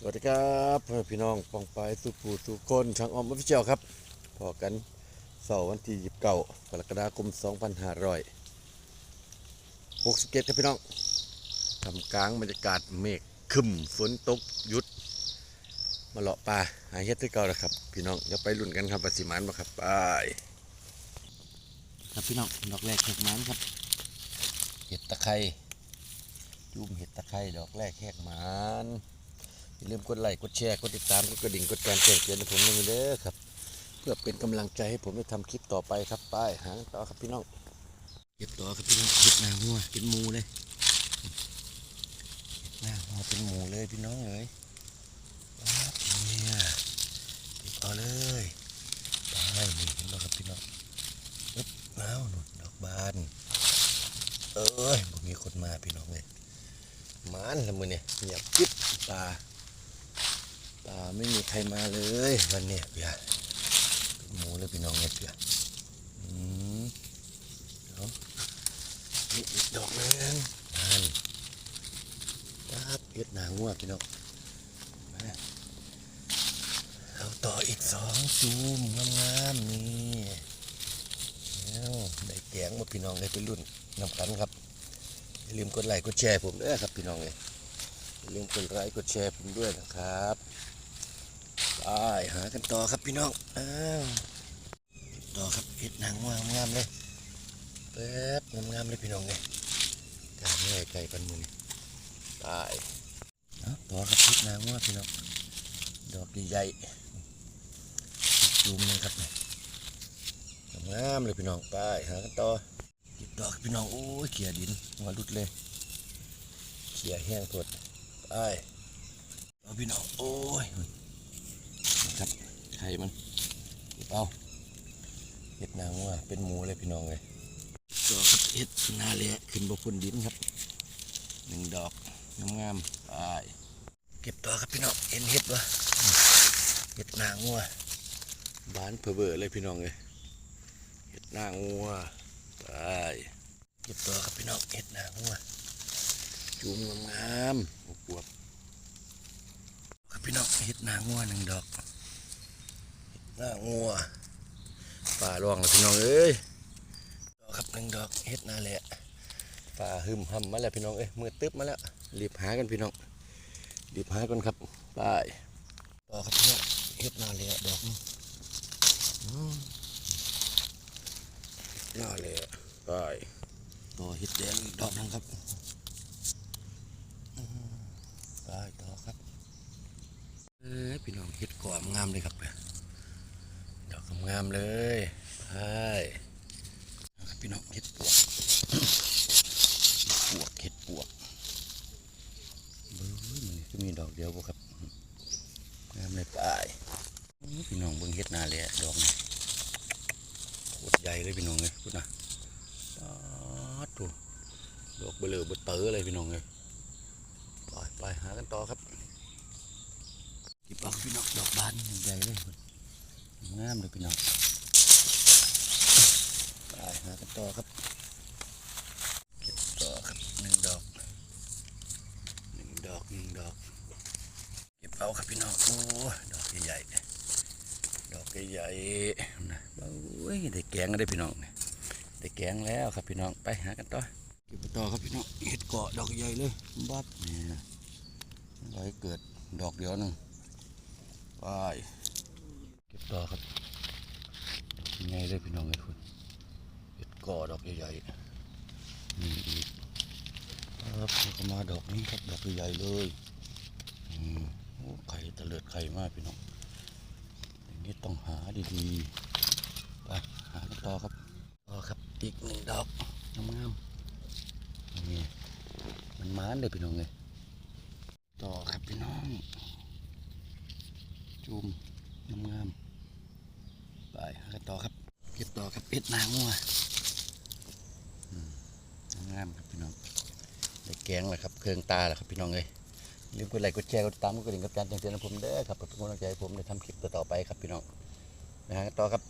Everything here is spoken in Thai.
สวัสดีครับพ่อแม่พี่น้องปองไปายสุภูสุคนช่างออมอภิเชียลครับพอกันเสาร์วันที่ยีิบเก้ากรกฎาคม2567ครับพี่น้องทำกลางบรรยากาศเมฆคึมฝนตกหยุด มาเลาะป่าหาเฮ็ดที่เก่าแล้วครับ พี่น้องเดี๋ยวไปลุ้นกันครับว่าสิหมันบ่ครับไปครับพี่น้องดอกแรกเห็ดมันครับ เห็ดตะไคร้จุ่มเห็ดตะไคร้ดอกแรกแหกมัน อย่าลืมกดไลค์กดแชร์กดติดตามกดกระดิ่งกดการแจ้งเตือนให้ผมด้วยเด้อครับ เพื่อเป็นกำลังใจให้ผมได้ทำคลิปต่อไปครับไปหาต่อครับพี่น้องเก็บต่อครับพี่น้องเก็บหน้าหัวเป็นหมูเลยหน้าหัวเป็นหมูเลยพี่น้องเอ้ยปั๊บเนี่ยเก็บต่อเลยไปนี่เห็นไหมครับพี่น้องอึ๊บเอาหนุนดอกบานเอ้ยบ่มีคนมาพี่น้องเลยมันละมือเนี่ยเงียบกิ๊บตา ตาไม่มีใครมาเลยวันเนี้ยเปียเป็นหมูเลยพี่น้องเนี่ยเปียอืมนี่อีกดอกนึงนั่นครับเฮ็ดหนางัวพี่น้องมาเอาต่ออีกสองซูมงามๆนี่เอาได้แกงมาพี่น้องเลยไปรุ่นนำกันครับอย่าลืมกดไลค์กดแชร์ผมด้วยครับพี่น้องเลยอย่าลืมกดไลค์กดแชร์ผมด้วยนะครับ ไปหากันต่อครับพี่น้องอ้าวต่อครับเห็ดหนังงามงามเลยแป๊บงามงามเลยพี่น้องเลยกาเมื่อยไก่ปันมือนี่ไปเอาต่อครับเห็ดหนังงามพี่น้องดอกใหญ่จุ่มหนึงครับนี่งามเลยพี่น้องไปหากันต่อเก็บดอกพี่น้องโอ้ยเขี่ยดินหัวรุดเลยเขี่ยแห้งทดไปเอาพี่น้องโอ้ย ไข่มันเอาเห็ดนางว่าเป็นหมูเลยพี่น้องเลยตัวครับเห็ดนาเละขึ้นบนพื้นดินครับหนึ่งดอกงามๆไปเก็บตัวครับพี่น้องเห็นเห็ดวะเห็ดนางวัวบานเพอเบอเลยพี่น้องเลยเห็ดนางวัวไปเก็บตัวครับพี่น้องเห็ดนางวัวจุ่มงามๆปวบครับพี่น้องเห็ดนางัวหนึ่งดอก หน้างัวป่าร่วงพี่น้องเอ้ยดอกครับหนึ่งดอกเห็ดนาแหละป่าหึมหำมาแล้วพี่น้องเอ้ยมือตึ๊บมาแล้วรีบหากันพี่น้องรีบหากันครับไปต่อครับพี่น้องเห็ดนาแหละดอกนึงอืมหน้าแหละไปต่อเห็ดแดงดอกหนึงครับไปต่อครับเอ้ยพี่น้องเห็ดก่อมงามเลยครับเนี่ย งามเลยไปนะครับพี่น้องเห็ดปวกปวกเห็ดปวกเบ้ยมันก็มีดอกเดียวบ่ครับ งามเลยไปโอ้ยพี่น้องเบิ่งเห็ดนาเลยดอกนี่โคตรใหญ่เลยพี่น้องเลยพูดนะปาดดูดอกเบลอเบอเตอเลยพี่น้องเลยไปไปหากันต่อครับกิบเอาพี่น้องดอกบานใหญ่เลย งามเลยพี่น้องไปหากันต่อครับเก็บต่อครับหนึ่งดอกหนึ่งดอกหนึ่งดอก เก็บเอาครับพี่น้องโอ้ดอกใหญ่ๆดอกใหญ่ๆนะโอ้ยได้แกงก็ได้พี่น้องเนี่ยได้แกงแล้วครับพี่น้องไปหากันต่อเก็บต่อครับพี่น้องเห็ดเกาะดอกใหญ่เลยบัดนี่นะไว้เกิดดอกเดียวหนึงไป เก็บต่อครับยังไงเลยพี่น้องเลยคุณเห็ดกาะดอกใหญ่ๆนี่อีกครับแล้วก็มาดอกนี้ครับดอกใหญ่เลยอืมโอ้ไข่ตะเลิดไข่มากพี่น้องอย่างนี้ต้องหาดีๆไปหาต่อครับต่อครับอีกหนึ่งดอกงามๆนี่มันมานเลยพี่น้องเลยต่อครับพี่น้องจุ่มงามๆไปหากันต่อครับเก็บต่อครับ เอ็ดนางงัวงามครับพี่น้องได้แกงแล้วครับ เครื่องตาแล้วครับพี่น้องเลยอย่าลืมกดไลค์กดแชร์กดติดตามกดกระดิ่งกับการแจ้งเตือนผมเด้อครับเป็นกำลังใจผมในทำคลิปต่อๆไปครับพี่น้องนะฮะต่อครับ